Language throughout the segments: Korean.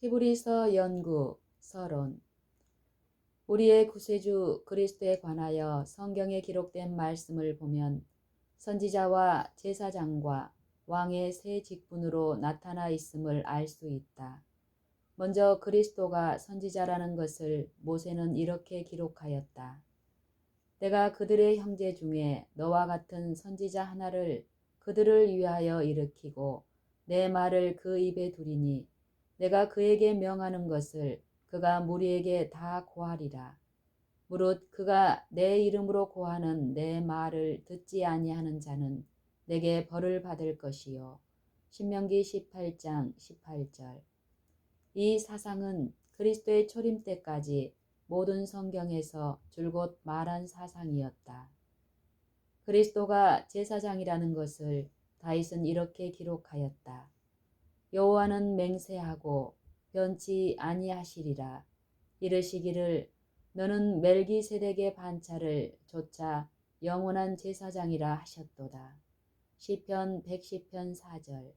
히브리서 연구 서론 우리의 구세주 그리스도에 관하여 성경에 기록된 말씀을 보면 선지자와 제사장과 왕의 세 직분으로 나타나 있음을 알 수 있다. 먼저 그리스도가 선지자라는 것을 모세는 이렇게 기록하였다. 내가 그들의 형제 중에 너와 같은 선지자 하나를 그들을 위하여 일으키고 내 말을 그 입에 두리니 내가 그에게 명하는 것을 그가 무리에게 다 고하리라. 무릇 그가 내 이름으로 고하는 내 말을 듣지 아니하는 자는 내게 벌을 받을 것이요. 신명기 18장 18절. 이 사상은 그리스도의 초림 때까지 모든 성경에서 줄곧 말한 사상이었다. 그리스도가 제사장이라는 것을 다윗은 이렇게 기록하였다. 여호와는 맹세하고 변치 아니하시리라 이르시기를 너는 멜기세덱의 반차를 조차 영원한 제사장이라 하셨도다. 시편 110편 4절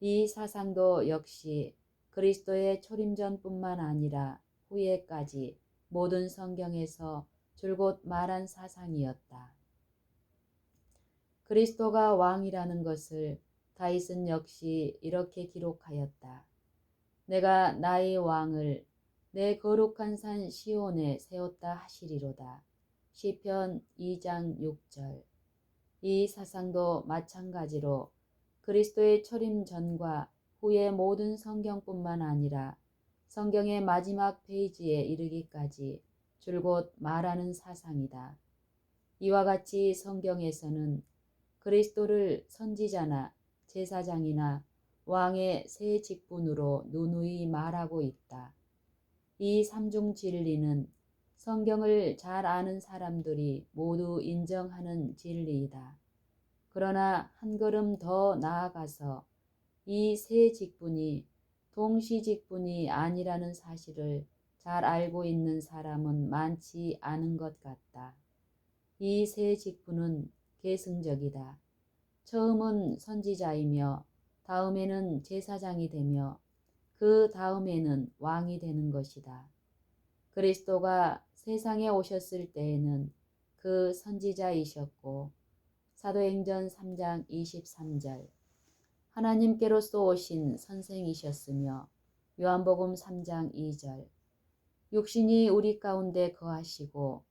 이 사상도 역시 그리스도의 초림전뿐만 아니라 후에까지 모든 성경에서 줄곧 말한 사상이었다. 그리스도가 왕이라는 것을 다윗은 역시 이렇게 기록하였다. 내가 나의 왕을 내 거룩한 산 시온에 세웠다 하시리로다. 시편 2장 6절. 이 사상도 마찬가지로 그리스도의 초림 전과 후의 모든 성경뿐만 아니라 성경의 마지막 페이지에 이르기까지 줄곧 말하는 사상이다. 이와 같이 성경에서는 그리스도를 선지자나 제사장이나 왕의 세 직분으로 누누이 말하고 있다. 이 삼중 진리는 성경을 잘 아는 사람들이 모두 인정하는 진리이다. 그러나 한 걸음 더 나아가서 이세 직분이 동시 직분이 아니라는 사실을 잘 알고 있는 사람은 많지 않은 것 같다. 이세 직분은 계승적이다. 처음은 선지자이며 다음에는 제사장이 되며 그 다음에는 왕이 되는 것이다. 그리스도가 세상에 오셨을 때에는 그 선지자이셨고 사도행전 3장 23절 하나님께로서 오신 선생이셨으며 요한복음 3장 2절 육신이 우리 가운데 거하시고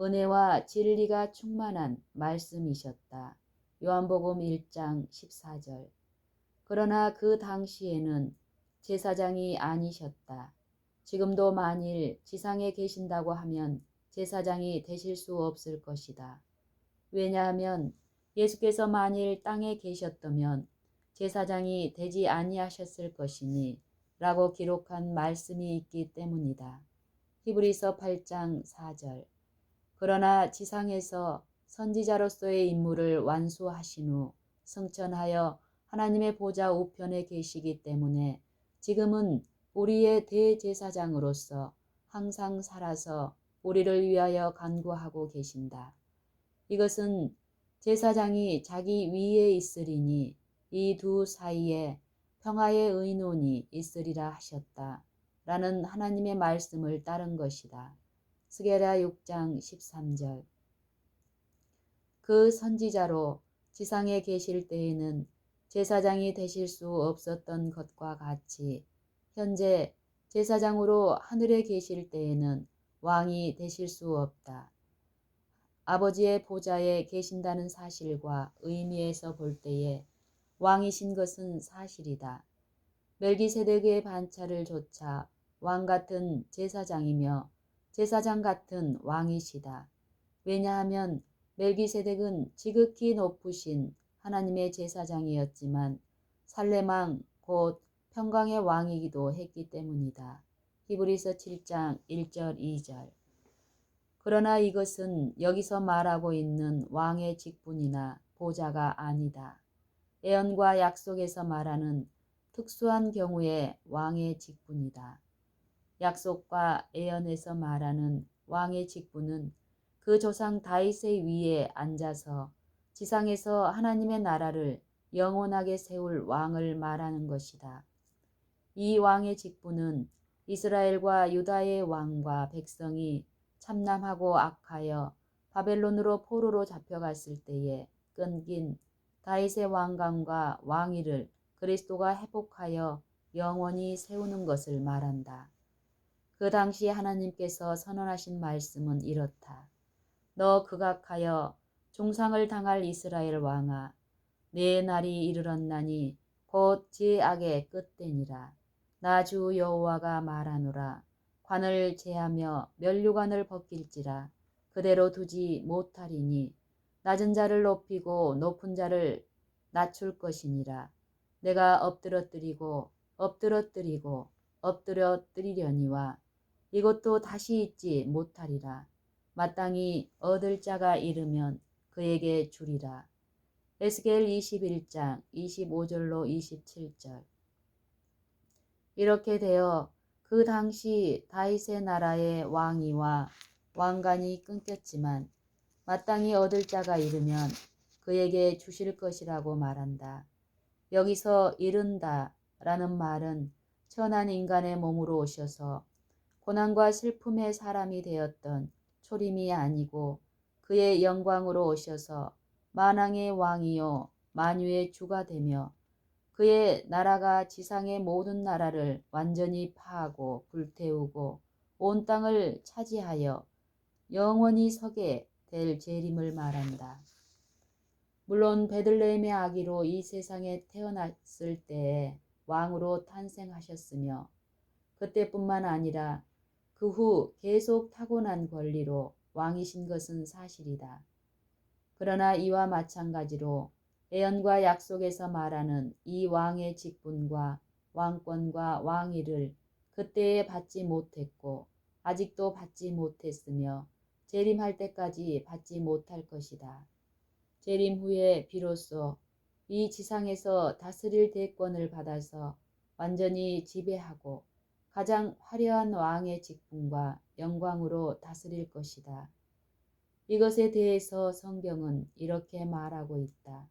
은혜와 진리가 충만한 말씀이셨다. 요한복음 1장 14절. 그러나 그 당시에는 제사장이 아니셨다. 지금도 만일 지상에 계신다고 하면 제사장이 되실 수 없을 것이다. 왜냐하면 예수께서 만일 땅에 계셨다면 제사장이 되지 아니하셨을 것이니 라고 기록한 말씀이 있기 때문이다. 히브리서 8장 4절. 그러나 지상에서 선지자로서의 임무를 완수하신 후 승천하여 하나님의 보좌 우편에 계시기 때문에 지금은 우리의 대제사장으로서 항상 살아서 우리를 위하여 간구하고 계신다. 이것은 제사장이 자기 위에 있으리니 이 두 사이에 평화의 의논이 있으리라 하셨다. 라는 하나님의 말씀을 따른 것이다. 스게라 6장 13절 그 선지자로 지상에 계실 때에는 제사장이 되실 수 없었던 것과 같이 현재 제사장으로 하늘에 계실 때에는 왕이 되실 수 없다. 아버지의 보좌에 계신다는 사실과 의미에서 볼 때에 왕이신 것은 사실이다. 멜기세덱의 반차를 조차 왕 같은 제사장이며 제사장 같은 왕이시다. 왜냐하면 멜기세덱은 지극히 높으신 하나님의 제사장이었지만 살레망 곧 평강의 왕이기도 했기 때문이다. 히브리서 7장 1절 2절 그러나 이것은 여기서 말하고 있는 왕의 직분이나 보좌가 아니다. 예언과 약속에서 말하는 특수한 경우의 왕의 직분이다. 약속과 예언에서 말하는 왕의 직분은 그 조상 다윗의 위에 앉아서 지상에서 하나님의 나라를 영원하게 세울 왕을 말하는 것이다. 이 왕의 직분은 이스라엘과 유다의 왕과 백성이 참남하고 악하여 바벨론으로 포로로 잡혀갔을 때에 끊긴 다윗의 왕관과 왕위를 그리스도가 회복하여 영원히 세우는 것을 말한다. 그 당시 하나님께서 선언하신 말씀은 이렇다. 너 극악하여 중상을 당할 이스라엘 왕아 내 날이 이르렀나니 곧 제 악의 끝되니라. 나 주 여호와가 말하노라. 관을 제하며 면류관을 벗길지라. 그대로 두지 못하리니 낮은 자를 높이고 높은 자를 낮출 것이니라. 내가 엎드러뜨리고 엎드러뜨리고 엎드려뜨리려니와 이것도 다시 잊지 못하리라. 마땅히 얻을 자가 이르면 그에게 주리라. 에스겔 21장 25절로 27절 이렇게 되어 그 당시 다윗의 나라의 왕위와 왕관이 끊겼지만 마땅히 얻을 자가 이르면 그에게 주실 것이라고 말한다. 여기서 이른다 라는 말은 천한 인간의 몸으로 오셔서 고난과 슬픔의 사람이 되었던 초림이 아니고 그의 영광으로 오셔서 만왕의 왕이요 만유의 주가 되며 그의 나라가 지상의 모든 나라를 완전히 파하고 불태우고 온 땅을 차지하여 영원히 서게 될 재림을 말한다. 물론 베들레헴의 아기로 이 세상에 태어났을 때에 왕으로 탄생하셨으며 그때뿐만 아니라 그 후 계속 타고난 권리로 왕이신 것은 사실이다. 그러나 이와 마찬가지로 예언과 약속에서 말하는 이 왕의 직분과 왕권과 왕위를 그때에 받지 못했고 아직도 받지 못했으며 재림할 때까지 받지 못할 것이다. 재림 후에 비로소 이 지상에서 다스릴 대권을 받아서 완전히 지배하고 가장 화려한 왕의 직분과 영광으로 다스릴 것이다. 이것에 대해서 성경은 이렇게 말하고 있다.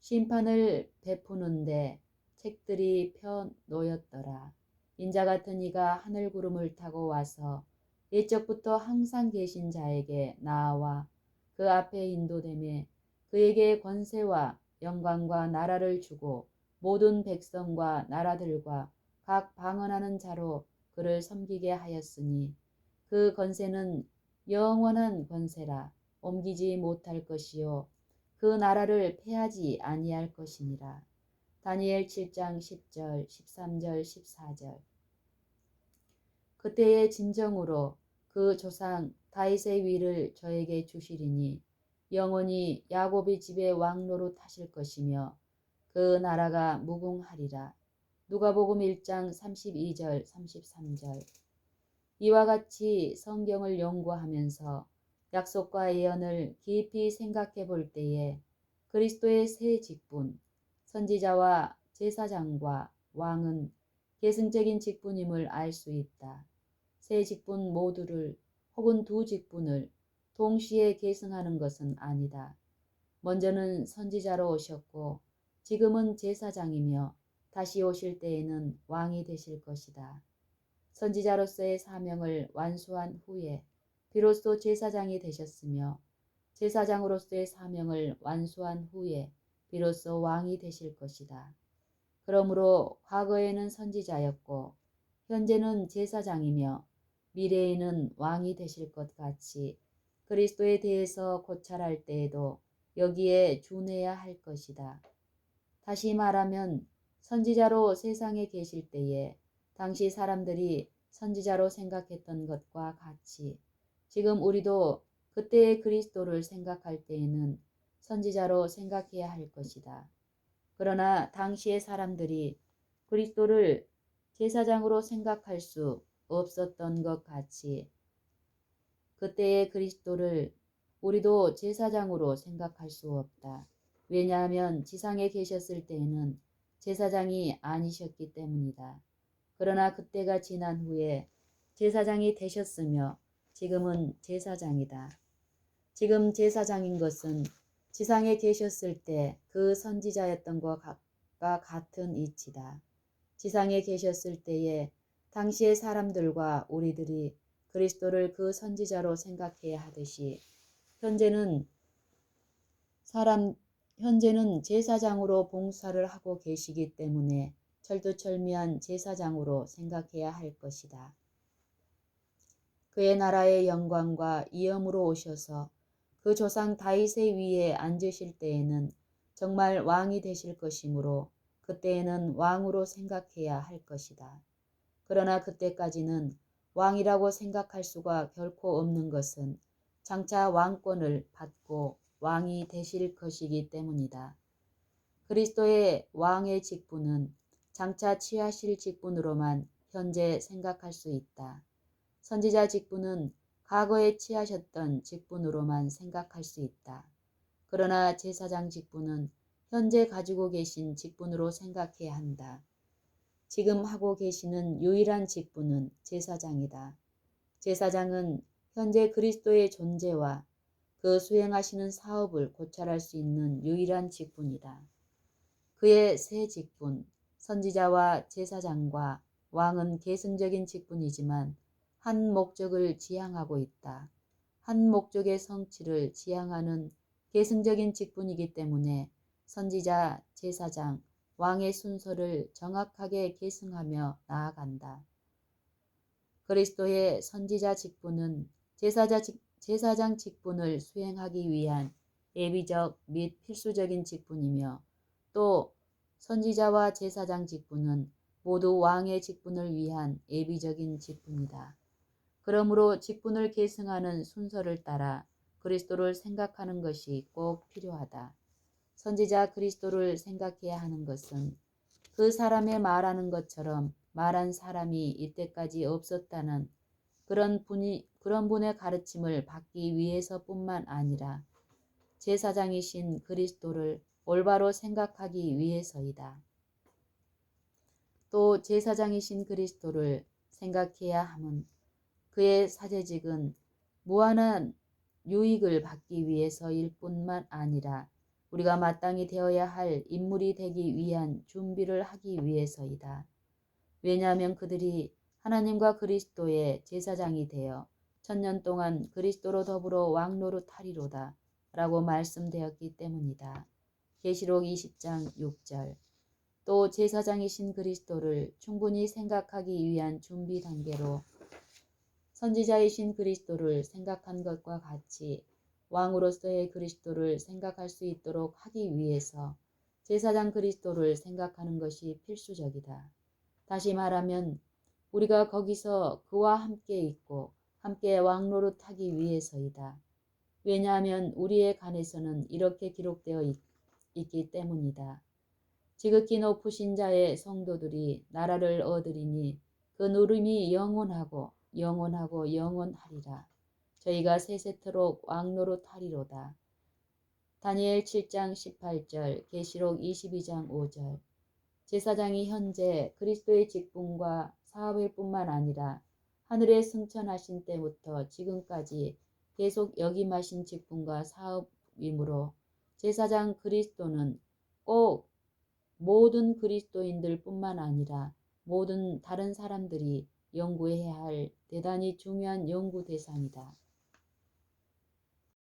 심판을 베푸는데 책들이 펴 놓였더라. 인자 같은 이가 하늘 구름을 타고 와서 예적부터 항상 계신 자에게 나아와 그 앞에 인도됨에 그에게 권세와 영광과 나라를 주고 모든 백성과 나라들과 각 방언하는 자로 그를 섬기게 하였으니 그 권세는 영원한 권세라 옮기지 못할 것이요 그 나라를 패하지 아니할 것이니라. 다니엘 7장 10절, 13절, 14절. 그때의 진정으로 그 조상 다윗의 위를 저에게 주시리니 영원히 야곱의 집의 왕로로 타실 것이며 그 나라가 무궁하리라. 누가복음 1장 32절, 33절. 이와 같이 성경을 연구하면서 약속과 예언을 깊이 생각해 볼 때에 그리스도의 새 직분, 선지자와 제사장과 왕은 계승적인 직분임을 알 수 있다. 새 직분 모두를 혹은 두 직분을 동시에 계승하는 것은 아니다. 먼저는 선지자로 오셨고 지금은 제사장이며 다시 오실 때에는 왕이 되실 것이다. 선지자로서의 사명을 완수한 후에 비로소 제사장이 되셨으며 제사장으로서의 사명을 완수한 후에 비로소 왕이 되실 것이다. 그러므로 과거에는 선지자였고 현재는 제사장이며 미래에는 왕이 되실 것 같이 그리스도에 대해서 고찰할 때에도 여기에 준해야 할 것이다. 다시 말하면 선지자로 세상에 계실 때에 당시 사람들이 선지자로 생각했던 것과 같이 지금 우리도 그때의 그리스도를 생각할 때에는 선지자로 생각해야 할 것이다. 그러나 당시의 사람들이 그리스도를 제사장으로 생각할 수 없었던 것 같이 그때의 그리스도를 우리도 제사장으로 생각할 수 없다. 왜냐하면 지상에 계셨을 때에는 제사장이 아니셨기 때문이다. 그러나 그때가 지난 후에 제사장이 되셨으며 지금은 제사장이다. 지금 제사장인 것은 지상에 계셨을 때 그 선지자였던 것과 같은 이치다. 지상에 계셨을 때에 당시의 사람들과 우리들이 그리스도를 그 선지자로 생각해야 하듯이 현재는 사람 현재는 제사장으로 봉사를 하고 계시기 때문에 철두철미한 제사장으로 생각해야 할 것이다. 그의 나라의 영광과 이엄으로 오셔서 그 조상 다윗의 위에 앉으실 때에는 정말 왕이 되실 것이므로 그때에는 왕으로 생각해야 할 것이다. 그러나 그때까지는 왕이라고 생각할 수가 결코 없는 것은 장차 왕권을 받고 왕이 되실 것이기 때문이다. 그리스도의 왕의 직분은 장차 취하실 직분으로만 현재 생각할 수 있다. 선지자 직분은 과거에 취하셨던 직분으로만 생각할 수 있다. 그러나 제사장 직분은 현재 가지고 계신 직분으로 생각해야 한다. 지금 하고 계시는 유일한 직분은 제사장이다. 제사장은 현재 그리스도의 존재와 그 수행하시는 사업을 고찰할 수 있는 유일한 직분이다. 그의 새 직분, 선지자와 제사장과 왕은 계승적인 직분이지만 한 목적을 지향하고 있다. 한 목적의 성취를 지향하는 계승적인 직분이기 때문에 선지자, 제사장, 왕의 순서를 정확하게 계승하며 나아간다. 그리스도의 선지자 직분은 제사자 직, 제사장 직분을 수행하기 위한 예비적 및 필수적인 직분이며 또 선지자와 제사장 직분은 모두 왕의 직분을 위한 예비적인 직분이다. 그러므로 직분을 계승하는 순서를 따라 그리스도를 생각하는 것이 꼭 필요하다. 선지자 그리스도를 생각해야 하는 것은 그 사람의 말하는 것처럼 말한 사람이 이때까지 없었다는 그런 분이 그런 분의 가르침을 받기 위해서뿐만 아니라 제사장이신 그리스도를 올바로 생각하기 위해서이다. 또 제사장이신 그리스도를 생각해야 함은 그의 사제직은 무한한 유익을 받기 위해서일 뿐만 아니라 우리가 마땅히 되어야 할 인물이 되기 위한 준비를 하기 위해서이다. 왜냐하면 그들이 하나님과 그리스도의 제사장이 되어 천년 동안 그리스도로 더불어 왕노릇 하리로다 라고 말씀되었기 때문이다. 계시록 20장 6절 또 제사장이신 그리스도를 충분히 생각하기 위한 준비 단계로 선지자이신 그리스도를 생각한 것과 같이 왕으로서의 그리스도를 생각할 수 있도록 하기 위해서 제사장 그리스도를 생각하는 것이 필수적이다. 다시 말하면 우리가 거기서 그와 함께 있고 함께 타기 위해서이다. 왜냐하면 우리의 간에서는 이렇게 기록되어 있, 있기 때문이다. 지극히 높으신 자의 성도들이 나라를 얻으리니 그 누름이 영원하고 영원하고 영원하리라. 저희가 세세토록 왕노로 타리로다. 다니엘 7장 18절, 계시록 22장 5절. 제사장이 현재 그리스도의 직분과 사업일 뿐만 아니라 하늘에 승천하신 때부터 지금까지 계속 역임하신 직분과 사업이므로 제사장 그리스도는 꼭 모든 그리스도인들 뿐만 아니라 모든 다른 사람들이 연구해야 할 대단히 중요한 연구 대상이다.